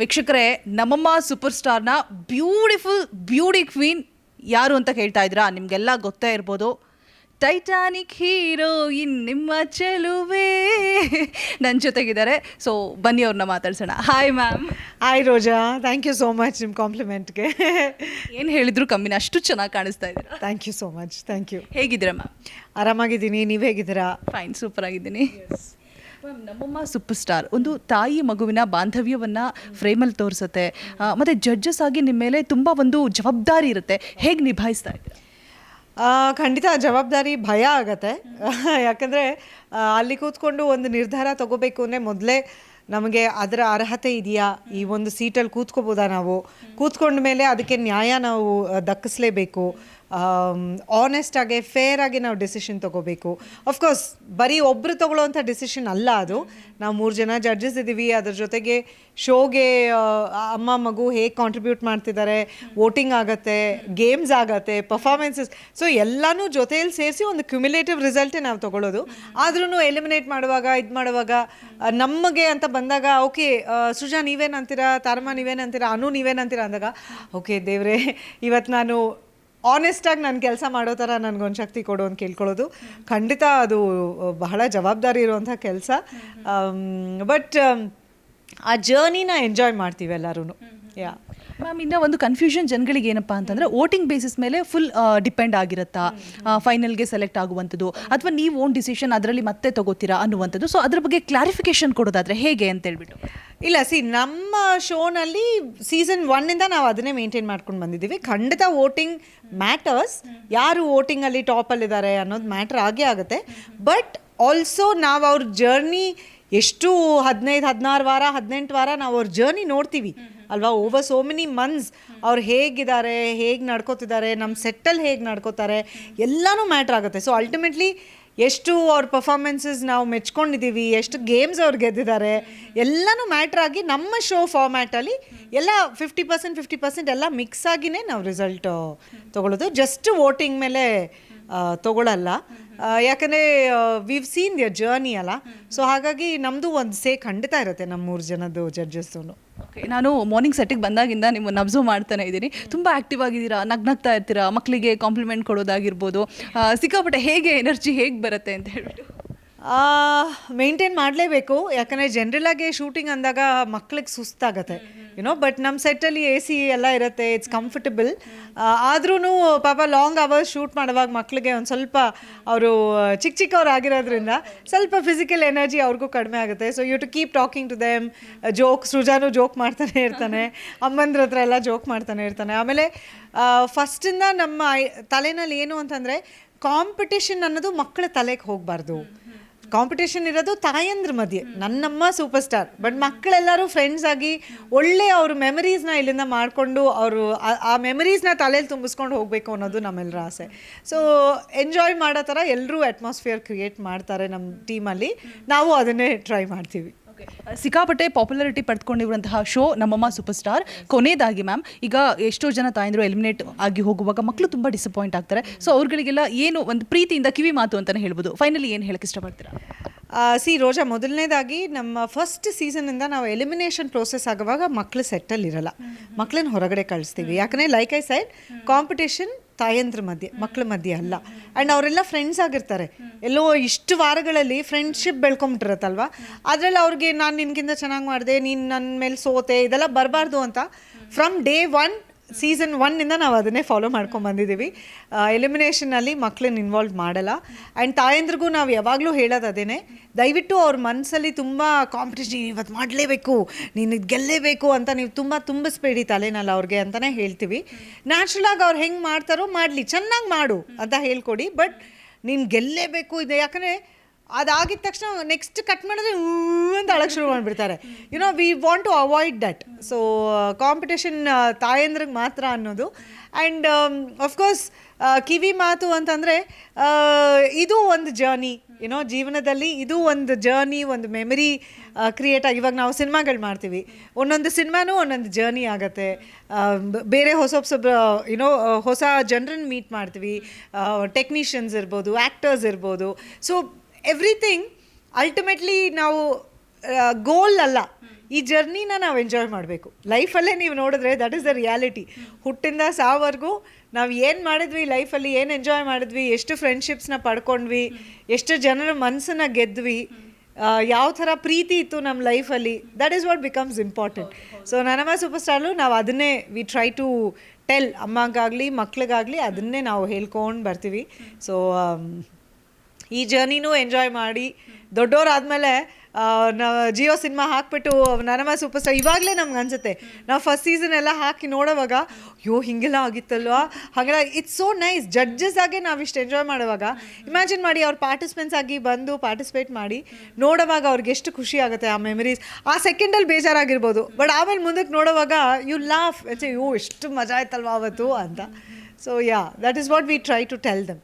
ವೀಕ್ಷಕರೇ ನಮ್ಮಮ್ಮ ಸೂಪರ್ ಸ್ಟಾರ್ನ ಬ್ಯೂಟಿಫುಲ್ ಬ್ಯೂಟಿ ಕ್ವೀನ್ ಯಾರು ಅಂತ ಕೇಳ್ತಾ ಇದ್ರಾ ನಿಮಗೆಲ್ಲ ಗೊತ್ತೇ ಇರ್ಬೋದು. ಟೈಟಾನಿಕ್ ಹೀರೋಯಿನ್ ನಿಮ್ಮ ಚೆಲುವೆ ನನ್ನ ಜೊತೆಗಿದ್ದಾರೆ. ಸೊ ಬನ್ನಿ ಅವ್ರನ್ನ ಮಾತಾಡ್ಸೋಣ. Hi ma'am hi Roja thank you so much ನಿಮ್ಮ ಕಾಂಪ್ಲಿಮೆಂಟ್ಗೆ ಏನು ಹೇಳಿದ್ರು ಕಮ್ಮಿನ? ಅಷ್ಟು ಚೆನ್ನಾಗಿ ಕಾಣಿಸ್ತಾ ಇದ್ದೀರಾ? Thank you so much thank you ಹೇಗಿದ್ದೀರಾ ಮ್ಯಾಮ್ ಆರಾಮಾಗಿದ್ದೀನಿ. ನೀವು ಹೇಗಿದ್ದೀರಾ? ಫೈನ್ ಸೂಪರ್ ಆಗಿದ್ದೀನಿ. ನಮ್ಮಮ್ಮ ಸೂಪರ್ ಸ್ಟಾರ್ ಒಂದು ತಾಯಿ ಮಗುವಿನ ಬಾಂಧವ್ಯವನ್ನು ಫ್ರೇಮಲ್ಲಿ ತೋರಿಸುತ್ತೆ. ಮತ್ತು ಜಡ್ಜಸ್ ಆಗಿ ನಿಮ್ಮ ಮೇಲೆ ತುಂಬ ಒಂದು ಜವಾಬ್ದಾರಿ ಇರುತ್ತೆ. ಹೇಗೆ ನಿಭಾಯಿಸ್ತಾ ಇದ್ದೀರಾ? ಖಂಡಿತ ಜವಾಬ್ದಾರಿ ಭಯ ಆಗತ್ತೆ. ಯಾಕಂದರೆ ಅಲ್ಲಿ ಕೂತ್ಕೊಂಡು ಒಂದು ನಿರ್ಧಾರ ತಗೋಬೇಕು ಅಂದರೆ ಮೊದಲೇ ನಮಗೆ ಅದರ ಅರ್ಹತೆ ಇದೆಯಾ? ಈ ಒಂದು ಸೀಟಲ್ಲಿ ಕೂತ್ಕೋಬೋದಾ ನಾವು? ಕೂತ್ಕೊಂಡ ಮೇಲೆ ಅದಕ್ಕೆ ನ್ಯಾಯ ನಾವು ದಕ್ಕಿಸ್ಲೇಬೇಕು. ಆನೆಸ್ಟ್ ಆಗಿ ಫೇರ್ ಆಗಿ ನಾವು ಡಿಸಿಷನ್ ತಗೋಬೇಕು. ಅಫ್ಕೋರ್ಸ್ ಬರೀ ಒಬ್ಬರು ತಗೊಳ್ಳೋವಂಥ ಡಿಸಿಷನ್ ಅಲ್ಲ ಅದು. ನಾವು ಮೂರು ಜನ ಜಡ್ಜಸ್ ಇದ್ದೀವಿ ಅದ್ರ ಜೊತೆಗೆ ಶೋಗೆ ಅಮ್ಮ, ಮಗು ಹೇಗೆ ಕಾಂಟ್ರಿಬ್ಯೂಟ್ ಮಾಡ್ತಿದ್ದಾರೆ ವೋಟಿಂಗ್ ಆಗತ್ತೆ ಗೇಮ್ಸ್ ಆಗತ್ತೆ ಪರ್ಫಾರ್ಮೆನ್ಸಸ್ ಸೊ ಎಲ್ಲನೂ ಜೊತೆಯಲ್ಲಿ ಸೇರಿಸಿ ಒಂದು ಕ್ಯುಮ್ಯುಲೇಟಿವ್ ರಿಸಲ್ಟೇ ನಾವು ತಗೊಳ್ಳೋದು ಆದ್ರೂ ಎಲಿಮಿನೇಟ್ ಮಾಡುವಾಗ, ಇದು ಮಾಡುವಾಗ ನಮಗೆ ಅಂತ ಬಂದಾಗ ಓಕೆ ಸೃಜಾ, ನೀವೇನಂತೀರಾ? ತಾರಮ್ಮ, ನೀವೇನಂತೀರಾ? ಅನು, ನೀವೇನಂತೀರಾ? ಅಂದಾಗ ಓಕೆ ದೇವ್ರೆ ಇವತ್ತು ನಾನು ಆನೆಸ್ಟಾಗಿ ನಾನು ಕೆಲಸ ಮಾಡೋ ಥರ ನನಗೊಂದು ಶಕ್ತಿ ಕೊಡು ಅಂತ ಕೇಳ್ಕೊಳ್ಳೋದು. ಖಂಡಿತ ಅದು ಬಹಳ ಜವಾಬ್ದಾರಿ ಇರುವಂಥ ಕೆಲಸ. ಬಟ್ ಆ ಜರ್ನಿನ ಎಂಜಾಯ್ ಮಾಡ್ತೀವಿ ಎಲ್ಲರೂ ಯಾ ಮ್ಯಾಮ್ ಇನ್ನ ಒಂದು ಕನ್ಫ್ಯೂಷನ್ ಜನಗಳಿಗೆ ಏನಪ್ಪ ಅಂತಂದ್ರೆ ವೋಟಿಂಗ್ ಬೇಸಿಸ್ ಮೇಲೆ ಫುಲ್ ಡಿಪೆಂಡ್ ಆಗಿರುತ್ತಾ? ಫೈನಲ್ಗೆ ಸೆಲೆಕ್ಟ್ ಆಗುವಂಥದ್ದು. ಅಥವಾ ನೀವು ಓನ್ ಡಿಸಿಷನ್ ಅದರಲ್ಲಿ ಮತ್ತೆ ತಗೋತೀರಾ ಅನ್ನುವಂಥದ್ದು. ಸೊ ಅದ್ರ ಬಗ್ಗೆ ಕ್ಲಾರಿಫಿಕೇಶನ್ ಕೊಡೋದಾದ್ರೆ ಹೇಗೆ ಅಂತ ಹೇಳ್ಬಿಟ್ಟು. ಇಲ್ಲ ಸಿ ನಮ್ಮ ಶೋನಲ್ಲಿ ಸೀಸನ್ ಒನ್ನಿಂದ ನಾವು ಅದನ್ನೇ ಮೇಂಟೈನ್ ಮಾಡ್ಕೊಂಡು ಬಂದಿದ್ದೀವಿ. ಖಂಡಿತ ವೋಟಿಂಗ್ ಮ್ಯಾಟರ್ಸ್ ಯಾರು ವೋಟಿಂಗಲ್ಲಿ ಟಾಪಲ್ಲಿದ್ದಾರೆ ಅನ್ನೋದು ಮ್ಯಾಟ್ರ್ ಆಗೇ ಆಗುತ್ತೆ. ಬಟ್ ಆಲ್ಸೋ ನಾವು ಅವ್ರ ಜರ್ನಿ ಎಷ್ಟು ಹದಿನೈದು ಹದಿನಾರು ವಾರ ಹದಿನೆಂಟು ವಾರ ನಾವು ಅವ್ರ ಜರ್ನಿ ನೋಡ್ತೀವಿ. ಅಲ್ವಾ? ಓವರ್ ಸೋ ಮೆನಿ ಮಂತ್ಸ್ ಅವ್ರು ಹೇಗಿದ್ದಾರೆ, ಹೇಗೆ ನಡ್ಕೋತಿದ್ದಾರೆ ನಮ್ಮ ಸೆಟ್ಟಲ್ಲಿ ಹೇಗೆ ನಡ್ಕೋತಾರೆ, ಎಲ್ಲನೂ ಮ್ಯಾಟ್ರ್ ಆಗುತ್ತೆ. ಸೊ ಅಲ್ಟಿಮೇಟ್ಲಿ ಎಷ್ಟು ಅವ್ರ ಪರ್ಫಾರ್ಮೆನ್ಸಸ್ ನಾವು ಮೆಚ್ಕೊಂಡಿದ್ದೀವಿ ಎಷ್ಟು ಗೇಮ್ಸ್ ಅವ್ರು ಗೆದ್ದಿದ್ದಾರೆ, ಎಲ್ಲನೂ ಮ್ಯಾಟ್ರ್ ಆಗಿ ನಮ್ಮ ಶೋ ಫಾರ್ಮ್ಯಾಟಲ್ಲಿ ಎಲ್ಲ ಫಿಫ್ಟಿ ಪರ್ಸೆಂಟ್ ಫಿಫ್ಟಿ ಪರ್ಸೆಂಟ್ ಎಲ್ಲ ಮಿಕ್ಸ್ ಆಗಿನೇ ನಾವು ರಿಸಲ್ಟ್ ತೊಗೊಳ್ಳೋದು. ಜಸ್ಟ್ ವೋಟಿಂಗ್ ಮೇಲೆ ತೊಗೊಳಲ್ಲ. ಯಾಕಂದರೆ ವಿವ್ ಸೀನ್ ದಿಯರ್ ಜರ್ನಿ ಅಲ್ಲ. ಸೊ ಹಾಗಾಗಿ ನಮ್ಮದು ಒಂದು ಸೇ ಖಂಡಿತ ಇರುತ್ತೆ ನಮ್ಮ ಮೂರು ಜನದ್ದು ಜಡ್ಜಸ್ಸು ನಾನು ಮಾರ್ನಿಂಗ್ ಸೆಟ್ಟಿಗೆ ಬಂದಾಗಿಂದ ನಿಮ್ಮನ್ನು ಅಬ್ಸರ್ವ್ ಮಾಡ್ತಾನೆ ಇದ್ದೀನಿ. ತುಂಬ ಆಕ್ಟಿವ್ ಆಗಿದ್ದೀರಾ? ನಗ್ನಗ್ತಾ ಇರ್ತೀರಾ? ಮಕ್ಕಳಿಗೆ ಕಾಂಪ್ಲಿಮೆಂಟ್ ಕೊಡೋದಾಗಿರ್ಬೋದು. ಸಿಕ್ಕಾಪಟ್ಟೆ ಹೇಗೆ ಎನರ್ಜಿ ಹೇಗೆ ಬರುತ್ತೆ ಅಂತ ಹೇಳ್ಬಿಟ್ಟು. ಮೇಂಟೈನ್ ಮಾಡಲೇಬೇಕು. ಯಾಕಂದರೆ ಜನರಲಾಗಿ ಶೂಟಿಂಗ್ ಅಂದಾಗ ಮಕ್ಳಿಗೆ ಸುಸ್ತಾಗತ್ತೆ. ಯುನೋ ಬಟ್ ನಮ್ಮ ಸೆಟ್ಟಲ್ಲಿ ಎ ಸಿ ಎಲ್ಲ ಇರುತ್ತೆ ಇಟ್ಸ್ ಕಂಫರ್ಟಬಲ್ ಆದ್ರೂ ಪಾಪ ಲಾಂಗ್ ಅವರ್ಸ್ ಶೂಟ್ ಮಾಡುವಾಗ ಮಕ್ಕಳಿಗೆ ಒಂದು ಸ್ವಲ್ಪ ಅವರು ಚಿಕ್ಕ ಚಿಕ್ಕವ್ರು ಆಗಿರೋದ್ರಿಂದ ಸ್ವಲ್ಪ ಫಿಸಿಕಲ್ ಎನರ್ಜಿ ಅವ್ರಿಗೂ ಕಡಿಮೆ ಆಗುತ್ತೆ. So you to keep talking to them joke Srujan joke ಮಾಡ್ತಾನೆ ಇರ್ತಾನೆ. ಅಮ್ಮಂದ್ರ ಹತ್ರ ಎಲ್ಲ ಜೋಕ್ ಮಾಡ್ತಾನೆ ಇರ್ತಾನೆ. ಆಮೇಲೆ ಫಸ್ಟಿಂದ ನಮ್ಮ ತಲೆನಲ್ಲಿ ಏನು ಅಂತಂದರೆ ಕಾಂಪಿಟೇಷನ್ ಅನ್ನೋದು ಮಕ್ಕಳ ತಲೆಗೆ ಹೋಗಬಾರ್ದು. ಕಾಂಪಿಟೇಷನ್ ಇರೋದು ತಾಯಂದ್ರ ಮಧ್ಯೆ. ನನ್ನಮ್ಮ ಸೂಪರ್ ಸ್ಟಾರ್ ಬಟ್ ಮಕ್ಕಳೆಲ್ಲರೂ ಫ್ರೆಂಡ್ಸ್ ಆಗಿ ಒಳ್ಳೆ ಅವ್ರ ಮೆಮರೀಸ್ನ ಇಲ್ಲಿಂದ ಮಾಡಿಕೊಂಡು ಅವರು ಆ ಮೆಮರೀಸ್ನ ತಲೆಯಲ್ಲಿ ತುಂಬಿಸ್ಕೊಂಡು ಹೋಗಬೇಕು ಅನ್ನೋದು ನಮ್ಮೆಲ್ಲರ ಆಸೆ. ಸೊ ಎಂಜಾಯ್ ಮಾಡೋ ಥರ ಎಲ್ಲರೂ ಅಟ್ಮಾಸ್ಫಿಯರ್ ಕ್ರಿಯೇಟ್ ಮಾಡ್ತಾರೆ ನಮ್ಮ ಟೀಮಲ್ಲಿ ನಾವು ಅದನ್ನೇ ಟ್ರೈ ಮಾಡ್ತೀವಿ. ಸಿಕ್ಕಾಪಟ್ಟೆ ಪಾಪ್ಯುಲಾರಿಟಿ ಪಡ್ಕೊಂಡಿರುವಂತಹ ಶೋ ನಮ್ಮಮ್ಮ ಸೂಪರ್ ಸ್ಟಾರ್ ಕೊನೆಯದಾಗಿ ಮ್ಯಾಮ್ ಈಗ ಎಷ್ಟೋ ಜನ ತಾಯಂದ್ರು ಎಲಿಮಿನೇಟ್ ಆಗಿ ಹೋಗುವಾಗ ಮಕ್ಕಳು ತುಂಬ ಡಿಸಪಾಯಿಂಟ್ ಆಗ್ತಾರೆ. ಸೊ ಅವ್ರುಗಳಿಗೆಲ್ಲ ಏನು ಒಂದು ಪ್ರೀತಿಯಿಂದ ಕಿವಿ ಮಾತು ಅಂತಲೇ ಹೇಳ್ಬೋದು. ಫೈನಲಿ ಏನು ಹೇಳಕ್ಕೆ ಇಷ್ಟಪಡ್ತೀರಾ? ಸಿ, ರೋಜಾ ಮೊದಲನೇದಾಗಿ ನಮ್ಮ ಫಸ್ಟ್ ಸೀಸನಿಂದ ನಾವು ಎಲಿಮಿನೇಷನ್ ಪ್ರೋಸೆಸ್ ಆಗುವಾಗ ಮಕ್ಕಳು ಸೆಟ್ಟಲ್ಲಿರಲ್ಲ ಮಕ್ಕಳನ್ನ ಹೊರಗಡೆ ಕಳಿಸ್ತೀವಿ. ಯಾಕಂದರೆ ಲೈಕ್ ಐ ಸೈಡ್ ಕಾಂಪಿಟೇಷನ್ ತಾಯಂದ್ರ ಮಧ್ಯೆ ಮಕ್ಕಳ ಮಧ್ಯೆ ಅಲ್ಲ. ಆ್ಯಂಡ್ ಅವರೆಲ್ಲ ಫ್ರೆಂಡ್ಸ್ ಆಗಿರ್ತಾರೆ. ಎಲ್ಲೋ ಇಷ್ಟು ವಾರಗಳಲ್ಲಿ ಫ್ರೆಂಡ್ಶಿಪ್ ಬೆಳ್ಕೊಂಬಿಟ್ಟಿರತ್ತಲ್ವ? ಅದರಲ್ಲಿ ಅವ್ರಿಗೆ ನಾನು ನಿನಗಿಂತ ಚೆನ್ನಾಗಿ ಮಾಡಿದೆ ನೀನು ನನ್ನ ಮೇಲೆ ಸೋತೆ ಇದೆಲ್ಲ ಬರಬಾರ್ದು ಅಂತ ಫ್ರಮ್ ಡೇ ಒನ್ ಸೀಸನ್ ಒನ್ನಿಂದ ನಾವು ಅದನ್ನೇ ಫಾಲೋ ಮಾಡ್ಕೊಂಡು ಬಂದಿದ್ದೀವಿ. ಎಲಿಮಿನೇಷನಲ್ಲಿ ಮಕ್ಕಳನ್ನ ಇನ್ವಾಲ್ವ್ ಮಾಡಲ್ಲ. ಆ್ಯಂಡ್ ತಾಯಂದ್ರಿಗೂ ನಾವು ಯಾವಾಗಲೂ ಹೇಳೋದು ಅದೇನೆ, ದಯವಿಟ್ಟು ಅವ್ರ ಮನಸ್ಸಲ್ಲಿ ತುಂಬ ಕಾಂಪಿಟೇಷನ್ ಇವತ್ತು ಮಾಡಲೇಬೇಕು, ನೀನು ಇದು ಗೆಲ್ಲೇಬೇಕು ಅಂತ ನೀವು ತುಂಬ ತುಂಬಿಸ್ಬೇಡಿ ತಲೆನಲ್ಲ ಅವ್ರಿಗೆ ಅಂತಲೇ ಹೇಳ್ತೀವಿ. ನ್ಯಾಚುರಲಾಗಿ ಅವ್ರು ಹೆಂಗೆ ಮಾಡ್ತಾರೋ ಮಾಡಲಿ, ಚೆನ್ನಾಗಿ ಮಾಡು ಅಂತ ಹೇಳ್ಕೊಡಿ. ಬಟ್ ನೀನು ಗೆಲ್ಲೇಬೇಕು ಇದೆ, ಯಾಕಂದರೆ ಅದಾಗಿದ ತಕ್ಷಣ ನೆಕ್ಸ್ಟ್ ಕಟ್ ಮಾಡಿದ್ರೆ ಊ ಅಂತ ಅಳಕ್ಕೆ ಶುರು ಮಾಡಿಬಿಡ್ತಾರೆ. You know we want to avoid that so competition ತಾಯಂದ್ರಿಗೆ ಮಾತ್ರ ಅನ್ನೋದು. ಆ್ಯಂಡ್ ಅಫ್ಕೋರ್ಸ್ ಕಿವಿ ಮಾತು ಅಂತಂದರೆ ಇದು ಒಂದು ಜರ್ನಿ ಏನೋ ಜೀವನದಲ್ಲಿ ಇದು ಒಂದು ಜರ್ನಿ ಒಂದು ಮೆಮರಿ ಕ್ರಿಯೇಟ್ ಆಗಿ. ಇವಾಗ ನಾವು ಸಿನಿಮಾಗಳು ಮಾಡ್ತೀವಿ. ಒಂದೊಂದು ಸಿನಿಮಾನೂ ಒಂದೊಂದು ಜರ್ನಿ ಆಗುತ್ತೆ. ಬೇರೆ ಹೊಸ ಹೊಸ ಯುನೋ ಹೊಸ ಜನರನ್ನು ಮೀಟ್ ಮಾಡ್ತೀವಿ. ಟೆಕ್ನಿಷಿಯನ್ಸ್ ಇರ್ಬೋದು ಆ್ಯಕ್ಟರ್ಸ್ ಇರ್ಬೋದು. ಸೊ ಎವ್ರಿಥಿಂಗ್ ಅಲ್ಟಿಮೇಟ್ಲಿ ನಾವು ಗೋಲ್ ಅಲ್ಲ. ಈ ಜರ್ನಿನ ನಾವು ಎಂಜಾಯ್ ಮಾಡಬೇಕು. ಲೈಫಲ್ಲೇ ನೀವು ನೋಡಿದ್ರೆ ದಟ್ ಇಸ್ ದ ರಿಯಾಲಿಟಿ ಹುಟ್ಟಿಂದ ಸಾವರೆಗೂ ನಾವು ಏನು ಮಾಡಿದ್ವಿ ಲೈಫಲ್ಲಿ ಏನು ಎಂಜಾಯ್ ಮಾಡಿದ್ವಿ, ಎಷ್ಟು ಫ್ರೆಂಡ್ಶಿಪ್ಸ್ನ ಪಡ್ಕೊಂಡ್ವಿ, ಎಷ್ಟು ಜನರ ಮನಸ್ಸನ್ನ ಗೆದ್ವಿ ಯಾವ ಥರ ಪ್ರೀತಿ ಇತ್ತು ನಮ್ಮ ಲೈಫಲ್ಲಿ that is what becomes important so ನನಮ super ಸ್ಟಾರ್ಲು ನಾವು ಅದನ್ನೇ ವಿ ಟ್ರೈ ಟು ಟೆಲ್ ಅಮ್ಮಗಾಗಲಿ, ಮಕ್ಳಿಗಾಗಲಿ ಅದನ್ನೇ ನಾವು ಹೇಳ್ಕೊಂಡು ಬರ್ತೀವಿ. ಸೊ ಈ ಜರ್ನಿನೂ ಎಂಜಾಯ್ ಮಾಡಿ. ದೊಡ್ಡವರಾದಮೇಲೆ ನಾವು ಜಿಯೋ ಸಿನಿಮಾ ಹಾಕ್ಬಿಟ್ಟು ನನಮ ಸೂಪರ್ ಸ್ಟಾರ್, ಇವಾಗಲೇ ನಮ್ಗೆ ಅನ್ಸುತ್ತೆ. ನಾವು ಫಸ್ಟ್ ಸೀಸನ್ ಎಲ್ಲ ಹಾಕಿ ನೋಡೋವಾಗ, ಅಯ್ಯೋ, ಹಿಂಗೆಲ್ಲ ಆಗಿತ್ತಲ್ವಾ? ಹಾಗೆಲ್ಲ ಇಟ್ಸ್ ಸೋ ನೈಸ್ ಜಡ್ಜಸ್ ಆಗಿ ನಾವು ಇಷ್ಟು ಎಂಜಾಯ್ ಮಾಡುವಾಗ ಇಮ್ಯಾಜಿನ್ ಮಾಡಿ ಅವ್ರು ಪಾರ್ಟಿಸಿಪೆಂಟ್ಸ್ ಆಗಿ ಬಂದು ಪಾರ್ಟಿಸಿಪೇಟ್ ಮಾಡಿ, ನೋಡೋವಾಗ ಅವ್ರಿಗೆ ಎಷ್ಟು ಖುಷಿ ಆಗುತ್ತೆ ಆ ಮೆಮರೀಸ್ ಆ ಸೆಕೆಂಡಲ್ಲಿ ಬೇಜಾರಾಗಿರ್ಬೋದು. ಬಟ್ ಆಮೇಲೆ ಮುಂದಕ್ಕೆ ನೋಡೋವಾಗ ಯು ಲಾಫ್ ಅಯ್ಯೋ ಎಷ್ಟು ಮಜಾ ಆಯ್ತಲ್ವಾ ಅವತ್ತು ಅಂತ. So yeah that is what we try to tell them